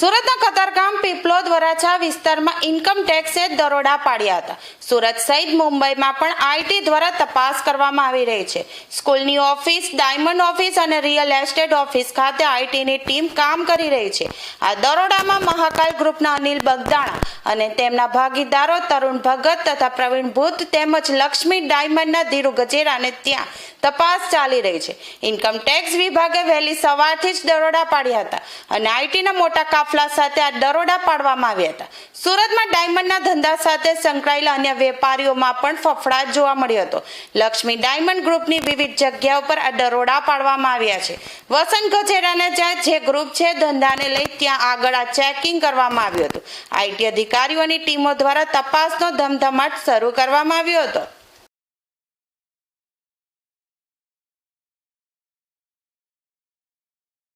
સુરતના કતારગામ પીપલોદ વરાછા વિસ્તારમાં ઇન્કમ ટેક્સે દરોડા પાડ્યા હતા. સુરત સહિત મુંબઈમાં પણ આઈટી દ્વારા તપાસ કરવામાં આવી રહી છે. સ્કૂલની ઓફિસ, ડાયમંડ ઓફિસ અને રિયલ એસ્ટેટ ઓફિસ ખાતે આઈટીની ટીમ કામ કરી રહી છે. આ દરોડામાં મહાકાલ ગ્રુપના અનિલ બગદાણા અને તેમના ભાગીદારો તરુણ ભગત તથા પ્રવીણ ભૂત તેમજ લક્ષ્મી ડાયમંડના ધીરુ ગજેરાને ત્યાં તપાસ ચાલી રહી છે. ઇન્કમ ટેક્સ વિભાગે વહેલી સવારથી જ દરોડા પાડ્યા હતા અને આઈટીના મોટા કાફલા સાથે આ દરોડા પાડવામાં આવ્યા હતા. સુરતમાં ડાયમંડના ધંધા સાથે સંકળાયેલા અન્ય વેપારીઓમાં પણ ફફડાટ જોવા મળ્યો હતો. લક્ષ્મી ડાયમંડ ગ્રુપની વિવિધ જગ્યાઓ પર આ દરોડા પાડવામાં આવ્યા છે. વસંત ગજેરાને જ્યાં જે ગ્રુપ છે ધંધાને લઈ ત્યાં આગળ આ ચેકિંગ કરવામાં આવ્યું હતું. આઈટી અધિકારીઓની ટીમો દ્વારા તપાસનો ધમધમાટ શરૂ કરવામાં આવ્યો હતો.